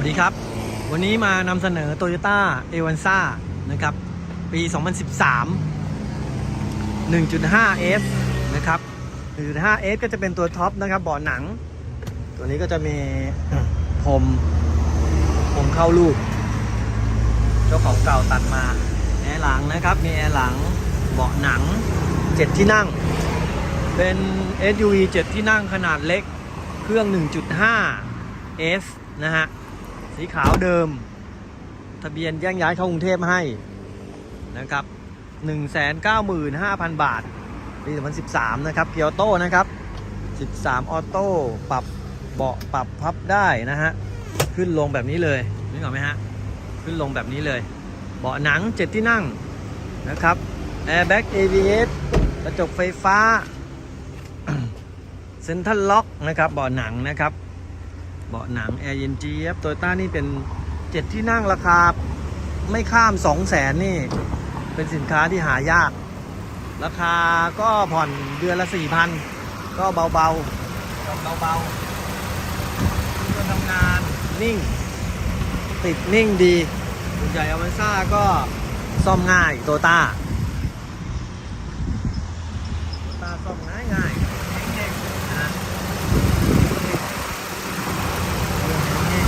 วัสดีครับ วันนี้มานำเสนอ Toyota a v a n z a นะครับ ปี 2013 1.5S นะครับ 1.5S ก็จะเป็นตัวท็อปนะครับเบาะหนัง ตัวนี้ก็จะมีพรมพรมเข้าลูก เจ้าของเก่าตัดมาแอร์หลังนะครับ มีแอร์หลังเบาะหนัง 7 ที่นั่ง เป็น SUV 7 ที่นั่งขนาดเล็ก เครื่อง 1.5 S นะฮะ สีขาวเดิม ทะเบียนแย่งย้ายเข้ากรุงเทพให้นะครับ 195,000 บาท ปี 2013 นะครับ เกียวโต้นะครับ 13 ออโต้ ปรับเบาะปรับพับได้นะฮะ ขึ้นลงแบบนี้เลยนึกออกไหมฮะ ขึ้นลงแบบนี้เลย เบาะหนัง 7 ที่นั่งนะครับ Airbag ABS กระจกไฟฟ้า เซ็นทรัลล็อกนะครับ เบาะหนังนะครับ เบาะหนังแอร์เย็นเจี๊ยบโตโยต้านี่เป็นเจ็ดที่นั่งราคา ไม่ข้าม2 0 0แสนนี่ เป็นสินค้าที่หายาก ราคาก็ผ่อนเดือนละ4,000ก็เบาๆเบาเบาๆก็ทำงานนิ่ง ติดนิ่งดีคุณใหญ่อเวนซ่าก็ซ่อมง่ายโตต้าโตต้าซ่อมง่ายง่ายๆเก่งๆนะ นี่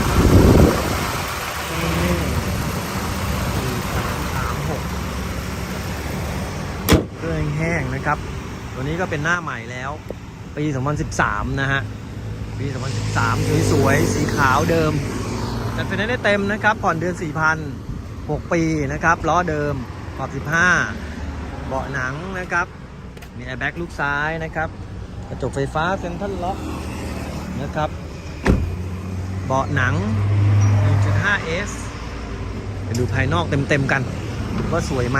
สี่สามสามหกเครื่องแห้ง นะครับ ตัวนี้ก็เป็นหน้าใหม่แล้ว ปี 2013 นะฮะ ปี 2013 สวยๆ สีขาวเดิมจัดไฟแนนซ์ได้เต็มนะครับ ผ่อนเดือน 4,000 6 ปีนะครับ ล้อเดิมขอบ 15 เบาะหนังนะครับ มีแอร์แบ็กลูกซ้ายนะครับ กระจกไฟฟ้าเซ็นทรัลล็อกนะครับ เบาะหนัง 1.5S ไปดูภายนอกเต็มๆกันว่าสวยไหม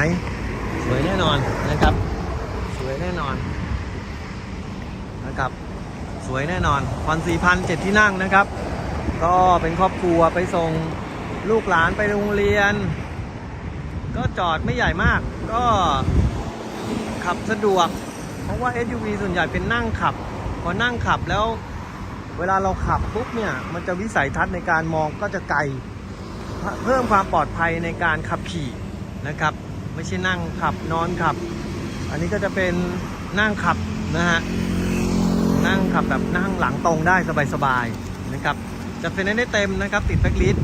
สวยแน่นอนนะครับ แน่นอนนะครับ สวยแน่นอนพันสี่พันเจ็ดที่นั่งนะครับ ก็เป็นครอบครัวไปส่งลูกหลานไปโรงเรียน ก็จอดไม่ใหญ่มาก ก็ขับสะดวก เพราะว่า SUV ส่วนใหญ่เป็นนั่งขับ พอนั่งขับแล้วเวลาเราขับปุ๊บเนี่ยมันจะวิสัยทัศน์ในการมองก็จะไกล เพิ่มความปลอดภัยในการขับขี่นะครับ ไม่ใช่นั่งขับนอนขับ อันนี้ก็จะเป็นนั่งขับนะฮะ นั่งขับแบบนั่งหลังตรงได้สบายๆนะครับ จะเป็นได้เต็มนะครับ ติดแบ็กลิส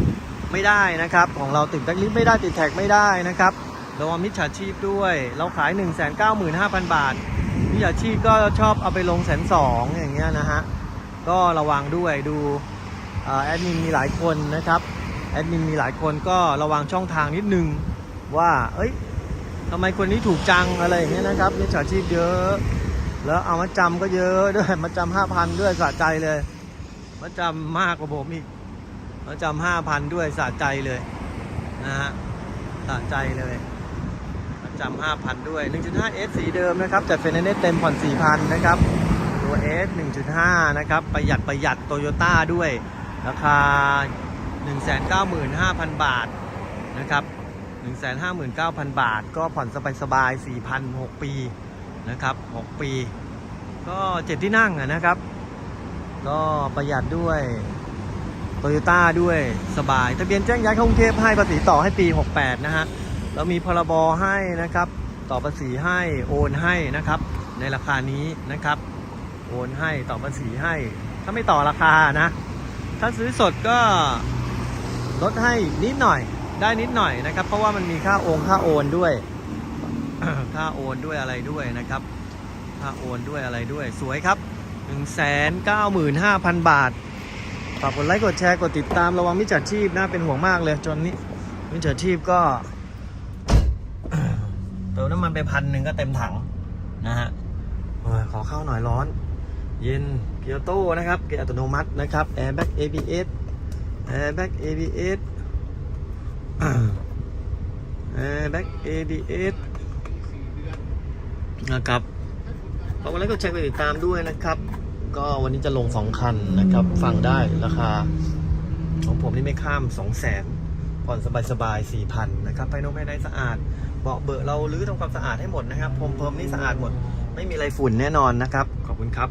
ไม่ได้นะครับ ของเราติดแบ็กลิสไม่ได้ติดแท็กไม่ได้นะครับระวังมิจฉาชีพด้วย เราขาย 1 9 5 0 0 0 บาท มิจฉาชีพก็ชอบเอาไปลงแสนสองอย่างเงี้ยนะฮะ ก็ระวังด้วยดูอแอดมินมีหลายคนนะครับ แอดมินมีหลายคนก็ระวังช่องทางนิดนึงว่า เอ้ย ทำไมคนนี้ถูกจังอะไรอย่างเงี้ยนะครับมิจฉาชีพเยอะ แล้วเอามาจำก็เยอะด้วยมาจำห้าพันด้วยสะใจเลยมาจำมากกว่าผมอีกมาจำห้าพันด้วยสะใจเลยนะฮะสะใจเลยมาจำห้าพันด้วย 1.5S สีเดิมนะครับจัดเฟรนเนสเต็มผ่อน4,000นะครับตัว S 1.5 นะครับ ประหยัดประหยัดโตโยต้าด้วย ราคา 195,000 บาทนะครับ 159,000 บาท ก็ผ่อนสบายๆ4,000 6ปีนะครับ 6 ปี ก็เจ็ดที่นั่งนะครับ ก็ประหยัดด้วยโตโยต้าด้วยสบาย ทะเบียนแจ้งย้ายเข้ากรุงเทพให้ภาษีต่อให้ปี 68 นะฮะ แล้วมีพรบให้นะครับ ต่อภาษีให้โอนให้นะครับ ในราคานี้นะครับ โอนให้ต่อภาษีให้ ถ้าไม่ต่อราคานะ ถ้าซื้อสดก็ลดให้นิดหน่อย ได้นิดหน่อยนะครับ เพราะว่ามันมีค่าโอนค่าโอนด้วย ค่าโอนด้วยอะไรด้วยนะครับ ค่าโอนด้วยอะไรด้วย สวยครับ195,000 บาท ฝากกดไลค์กดแชร์กดติดตามระวังมิจฉาชีพนะเป็นห่วงมากเลยจนนี้มิจฉาชีพก็เติมน้ำมันไปพันหนึ่งก็เต็มถังนะฮะขอเข้าหน่อยร้อน เย็นเกียร์โต้นะครับ เกียร์อัตโนมัตินะครับ Airbag ABS Airbag ABS Airbag ABS นะครับขอบคุณแล้วก็แชร์ไปติดตามด้วยนะครับ ก็วันนี้จะลง2คันนะครับ ฟังได้ราคา ของผมนี่ไม่ข้าม2 0 0 0 0 0ผ่อนสบายๆ4,000นะครับภายนอกภายในสะอาด เบาะเบอะเราลื้อทำความสะอาดให้หมดนะครับพรมเพิ่มนี่สะอาดหมด ไม่มีอะไรฝุ่นแน่นอนนะครับ ขอบคุณครับ